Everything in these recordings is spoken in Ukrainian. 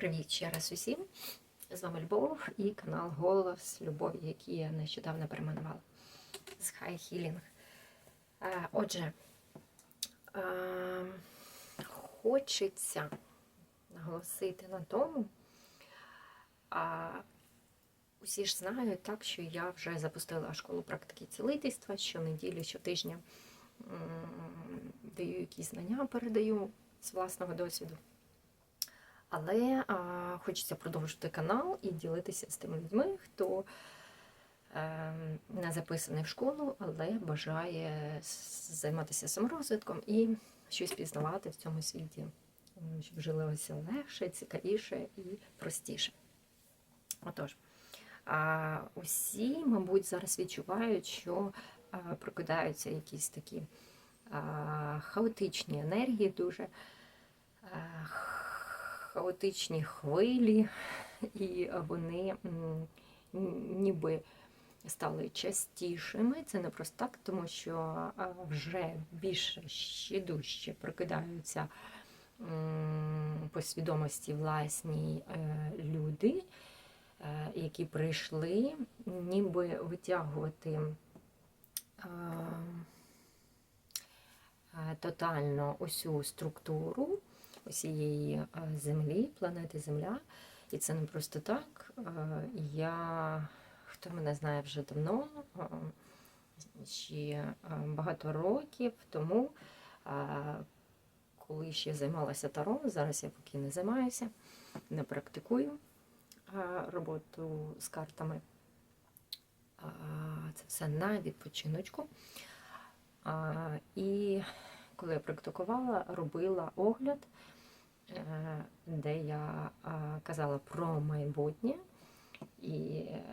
Привіт ще раз усім. З вами Любов і канал Голос Любові, який я нещодавно перейменувала з High Healing. Е, Отже, е, хочеться наголосити на тому, усі ж знають так, що я вже запустила школу практики цілительства щонеділі, щотижня даю якісь знання, передаю з власного досвіду. Але а, хочеться продовжити канал і ділитися з тими людьми, хто е, не записаний в школу, але бажає займатися саморозвитком і щось пізнавати в цьому світі, щоб жилося легше, цікавіше і простіше. Отож, а, усі, мабуть, зараз відчувають, що а, прокидаються якісь такі а, хаотичні енергії дуже. а, хаотичні хвилі, і вони ніби стали частішими. Це не просто так, тому що вже більше ще дужче прокидаються по свідомості власній е, люди, е, які прийшли, ніби витягувати. е, Тотально усю структуру усієї е, землі, планети Земля. І це не просто так. Е, Я, хто мене знає вже давно, е, ще багато років тому, коли ще займалася таро, зараз я поки не займаюся, не практикую роботу з картами. Це все на відпочиночку. І коли я практикувала, робила огляд, де я е, казала про майбутнє. І е,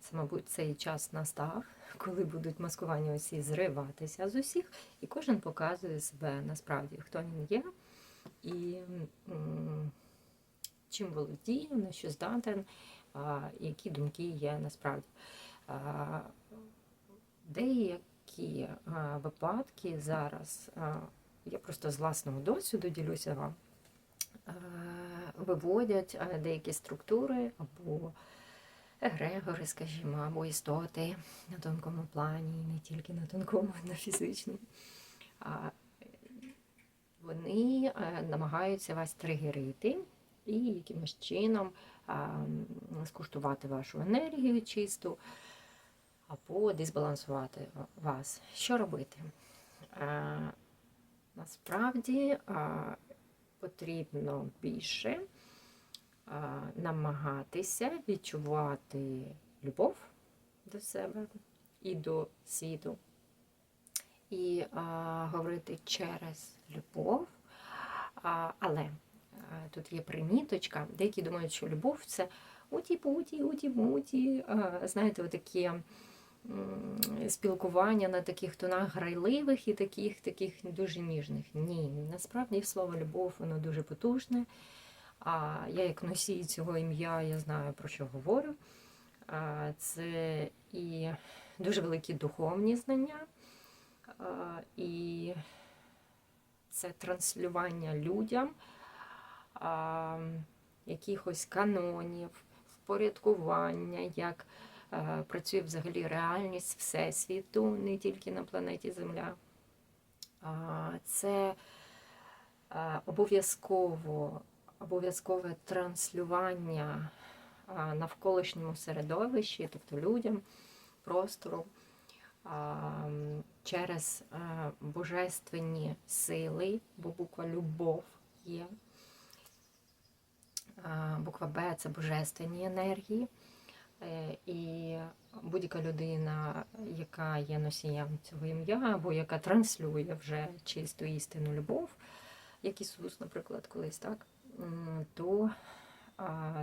це, мабуть, цей час настав, коли будуть маскування усі зриватися з усіх, і кожен показує себе насправді, хто він є, і чим володіє, на що здатен, які думки є насправді. Деякі випадки зараз, я просто з власного досвіду ділюся вам, виводять деякі структури або егрегори, скажімо, або істоти на тонкому плані, не тільки на тонкому, на фізичному. Вони е, намагаються вас тригерити і якимось чином скуштувати вашу енергію чисту або дисбалансувати вас. Що робити? Е, Насправді а, потрібно більше намагатися відчувати любов до себе і до світу. І а, говорити через любов. А, але а, тут є приміточка. Деякі думають, що любов це уті-путі, уті-муті. Знаєте, отакі спілкування на таких тонах грайливих і таких таких дуже ніжних. Ні, насправді слово любов воно дуже потужне. А я, як носій цього ім'я, я знаю про що говорю. А, Це і дуже великі духовні знання, а, і це транслювання людям а, якихось канонів, впорядкування, як працює взагалі реальність Всесвіту, не тільки на планеті Земля. Це е, обов'язково обов'язкове транслювання а, навколишньому середовищі, тобто людям, простору через е, божественні сили, бо буква любов є. Буква Б це божественні енергії. Е, І будь-яка людина, яка є носієм цього ім'я, або яка транслює вже чисту істинну любов, як Ісус, наприклад, колись так, то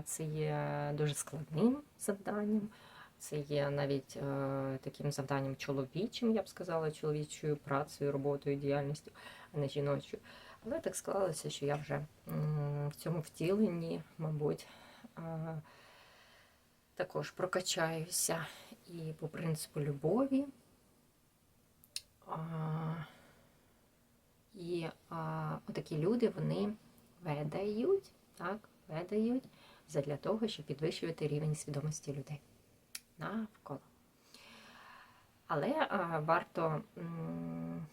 це є дуже складним завданням. Це є навіть е, таким завданням чоловічим, я б сказала, чоловічою працею, роботою, діяльністю, а не жіночою. Але так склалося, що я вже м, в цьому втіленні, мабуть, е, також прокачаюся і по принципу любові. І отакі люди вони ведають, так, видають задля того, щоб підвищувати рівень свідомості людей навколо. Але а, варто м,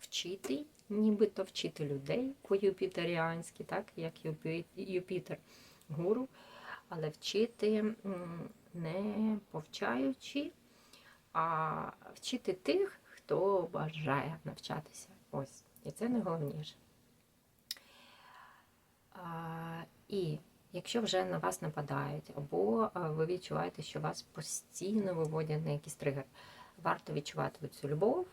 вчити, нібито вчити людей по-юпітеріанськи, так, як Юпі- Юпітер гуру, але вчити не повчаючи, а вчити тих, хто бажає навчатися. Ось. І це найголовніше. І якщо вже на вас нападають, або ви відчуваєте, що вас постійно виводять на якийсь тригер, варто відчувати цю любов,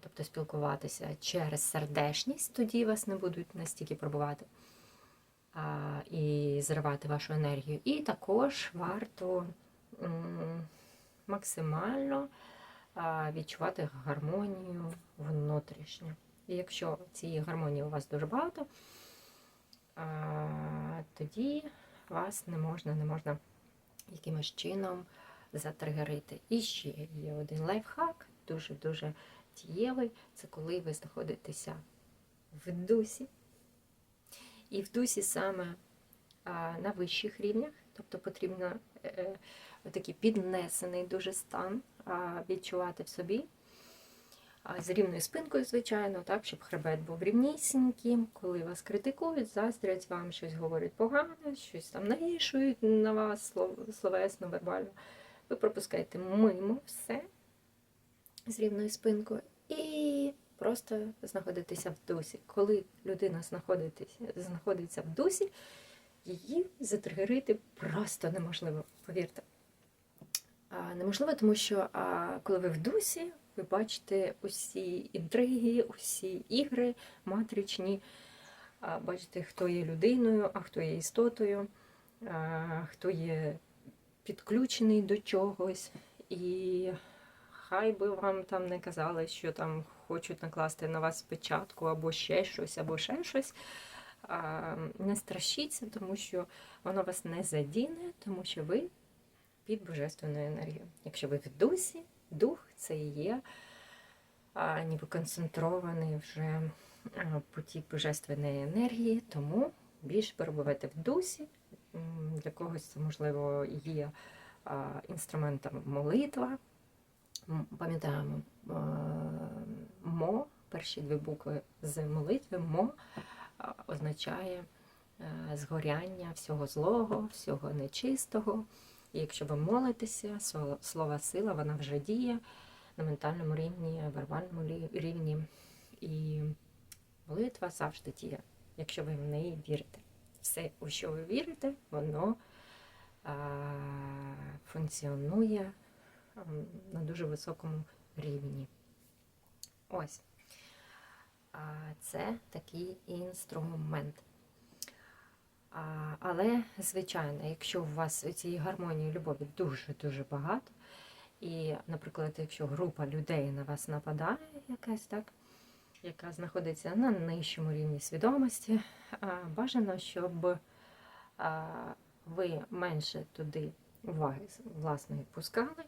тобто спілкуватися через сердечність, тоді вас не будуть настільки пробувати і зривати вашу енергію. І також варто максимально відчувати гармонію внутрішню. І якщо цієї гармонії у вас дуже багато, тоді вас не можна, не можна якимось чином затригерити. І ще є один лайфхак, дуже-дуже дієвий. Це коли ви знаходитеся в дусі. І в дусі саме на вищих рівнях, тобто потрібно е, е, такий піднесений дуже стан відчувати в собі. З рівною спинкою, звичайно, так, щоб хребет був рівнісіньким. Коли вас критикують, заздрять вам щось говорять погане, щось там навішують на вас словесно, вербально. Ви пропускаєте мимо все з рівною спинкою просто знаходитеся в дусі. Коли людина знаходитися, знаходиться в дусі, її затригерити просто неможливо, повірте. А, Неможливо, тому що а, коли ви в дусі, ви бачите усі інтриги, усі ігри матричні, а, бачите, хто є людиною, а хто є істотою, а, хто є підключений до чогось. І хай би вам там не казали, що там хочуть накласти на вас печатку або ще щось, або ще щось. Не страшіться, тому що воно вас не задіне, тому що ви під божественною енергією. Якщо ви в дусі, дух це і є ніби концентрований вже потік божественної енергії, тому більше перебувайте в дусі. Для когось це, можливо, є інструментом молитва. Пам'ятаємо мо, перші дві букви з молитви мо означає е, згоряння всього злого, всього нечистого. І якщо ви молитеся, сло- слова сила, вона вже діє на ментальному рівні, вербальному рівні. І молитва завжди діє, якщо ви в неї вірите. Все, у що ви вірите, воно а, функціонує на дуже високому рівні. Ось. Це такий інструмент. Але, звичайно, якщо у вас цієї гармонії любові дуже-дуже багато, і, наприклад, якщо група людей на вас нападає, якась так, яка знаходиться на нижчому рівні свідомості, бажано, щоб ви менше туди уваги власної пускали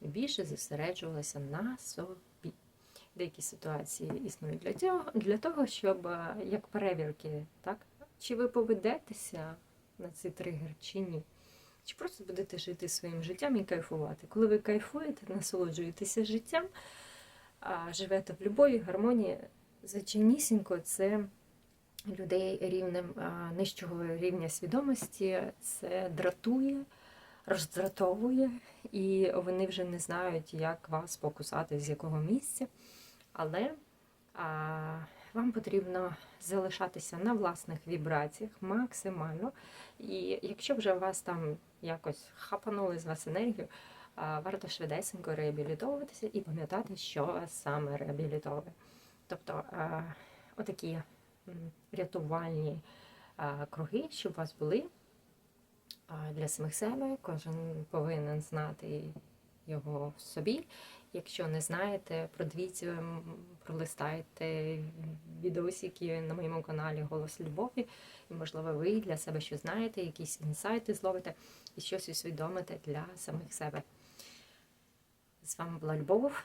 і більше зосереджувалися на собі. Деякі ситуації існують для цього, для того, щоб як перевірки, так, чи ви поведетеся на цей тригер, чи ні. Чи просто будете жити своїм життям і кайфувати. Коли ви кайфуєте, насолоджуєтеся життям, а живете в любові, гармонії, звичайнісінько, це людей рівнем нижчого рівня свідомості, це дратує, роздратовує, і вони вже не знають, як вас покусати, з якого місця. Але а, вам потрібно залишатися на власних вібраціях максимально. І якщо вже вас там якось хапанули з вас енергію, а, варто швидесенько реабілітовуватися і пам'ятати, що вас саме реабілітовує. Тобто а, отакі рятувальні а, круги, щоб у вас були для самих себе. Кожен повинен знати його в собі. Якщо не знаєте, продивіться, пролистайте відосики на моєму каналі Голос Любові. І, можливо, ви для себе щось знаєте, якісь інсайти зловите і щось усвідомите для самих себе. З вами була Любов.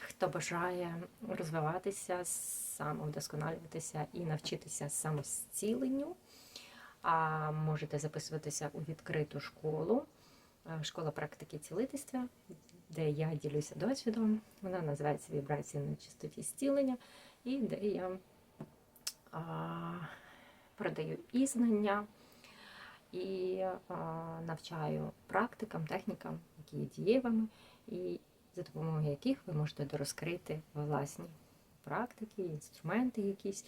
Хто бажає розвиватися, самовдосконалюватися і навчитися самозціленню, А можете записуватися у відкриту школу, школа практики цілительства, де я ділюся досвідом. Вона називається Вібрації на чистоті зцілення, і де я а, продаю і знання, і а, навчаю практикам, технікам, які є дієвими, і за допомогою яких ви можете дорозкрити власні практики, інструменти якісь,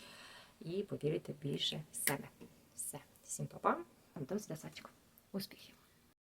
і повірити більше в себе. Все, всім па-па, до зв'язочку. Успіхів!